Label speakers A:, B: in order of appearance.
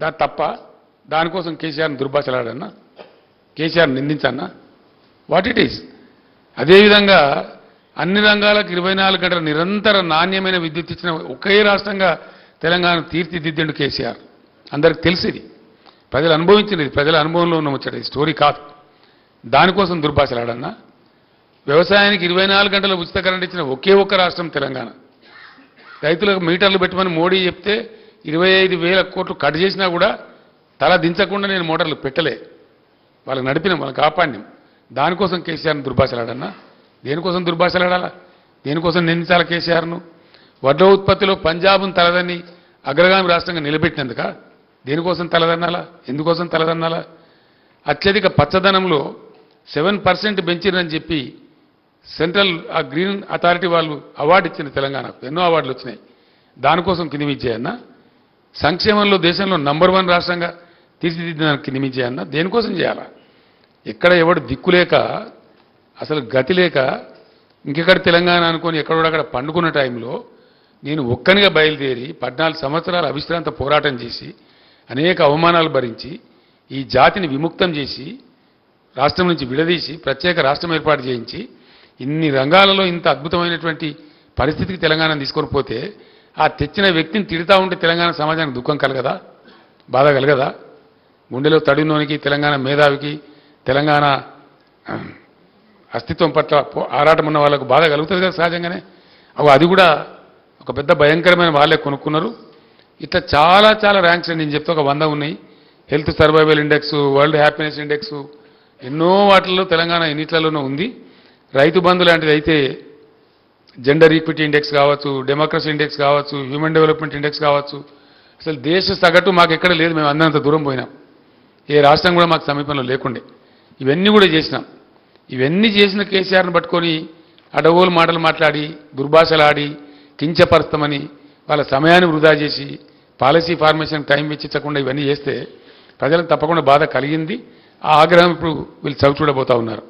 A: దా తప్ప దానికోసం కేసీఆర్ని దుర్భాషలాడన్నా కేసీఆర్ నిందించన్నా వాట్ ఇట్ ఈస్ అదేవిధంగా అన్ని రంగాలకు ఇరవై నాలుగు గంటల నిరంతర నాణ్యమైన విద్యుత్ ఇచ్చిన ఒకే రాష్ట్రంగా తెలంగాణ తీర్చిదిద్దండు కేసీఆర్. అందరికి తెలిసింది ప్రజలు అనుభవించినది ప్రజల అనుభవంలో ఉన్న ముచ్చట స్టోరీ కాదు. దానికోసం దుర్భాషలాడన్నా వ్యవసాయానికి ఇరవై నాలుగు గంటల ఉచిత కరెంట్ ఇచ్చిన ఒకే ఒక్క రాష్ట్రం తెలంగాణ. రైతులకు మీటర్లు పెట్టమని మోడీ చెప్తే ఇరవై ఐదు వేల కోట్లు కట్ చేసినా కూడా తల దించకుండా నేను మోటార్లు పెట్టలే. వాళ్ళకి నడిపినాం వాళ్ళకి కాపాడినాం. దానికోసం కేసీఆర్ని దుర్భాషలాడన్నా. దేనికోసం దుర్భాషలాడాలా? దేనికోసం నిందించాలా కేసీఆర్ను? వడ్ల ఉత్పత్తిలో పంజాబ్ను తలదని అగ్రగామి రాష్ట్రంగా నిలబెట్టినందుక? దేనికోసం తలదన్నాలా? ఎందుకోసం తలదన్నాలా? అత్యధిక పచ్చదనంలో సెవెన్ పర్సెంట్ పెంచిరని చెప్పి సెంట్రల్ ఆ గ్రీన్ అథారిటీ వాళ్ళు అవార్డు ఇచ్చింది తెలంగాణకు. ఎన్నో అవార్డులు వచ్చినాయి. దానికోసం కింది కిందిమిచ్చేయన్నా సంక్షేమంలో దేశంలో నంబర్ వన్ రాష్ట్రంగా తీర్చిదిద్దడానికి నియమించేయన్న దేనికోసం చేయాలా? ఎక్కడ ఎవడు దిక్కులేక అసలు గతి లేక ఇంకెక్కడ తెలంగాణ అనుకొని ఎక్కడోడక్కడ పండుకున్న టైంలో నేను ఒక్కనిగా బయలుదేరి పద్నాలుగు సంవత్సరాల అవిశ్రాంత పోరాటం చేసి అనేక అవమానాలు భరించి ఈ జాతిని విముక్తం చేసి రాష్ట్రం నుంచి విడదీసి ప్రత్యేక రాష్ట్రం ఏర్పాటు చేయించి ఇన్ని రంగాలలో ఇంత అద్భుతమైనటువంటి పరిస్థితికి తెలంగాణ తీసుకొని పోతే ఆ తెచ్చిన వ్యక్తిని తిడతా ఉంటే తెలంగాణ సమాజానికి దుఃఖం కలగదా? బాధ కలగదా? గుండెలో తడినోనికి తెలంగాణ మేధావికి తెలంగాణ అస్తిత్వం పట్ల పో- ఆరాటం ఉన్న వాళ్ళకు బాధ కలుగుతుంది కదా సహజంగానే? అవి అది కూడా ఒక పెద్ద భయంకరమైన వాళ్ళే కొనుక్కున్నారు. ఇట్లా చాలా చాలా ర్యాంక్స్ నేను చెప్తే ఒక వంద ఉన్నాయి. Health survival index world happiness index ఎన్నో వాటిల్లో తెలంగాణ ఎన్నిట్లలోనూ ఉంది. రైతు బంధు లాంటిది అయితే జెండర్ ఈక్విటీ ఇండెక్స్ కావచ్చు డెమోక్రసీ ఇండెక్స్ కావచ్చు హ్యూమన్ డెవలప్మెంట్ ఇండెక్స్ కావచ్చు. అసలు దేశ సగటు మాకు ఎక్కడ లేదు మేము అందంత దూరం పోయినాం. ఏ రాష్ట్రం కూడా మాకు సమీపంలో లేకుండే. ఇవన్నీ కూడా చేసినాం. ఇవన్నీ చేసిన కేసీఆర్ని పట్టుకొని అడవులు మాటలు మాట్లాడి దుర్భాషలాడి కించపరుస్తామని వాళ్ళ సమయాన్ని వృధా చేసి పాలసీ ఫార్మేషన్ టైం వెచ్చించకుండా ఇవన్నీ చేస్తే ప్రజలకు తప్పకుండా బాధ కలిగింది. ఆ ఆగ్రహం ఇప్పుడు వీళ్ళు చవి చూడబోతా ఉన్నారు.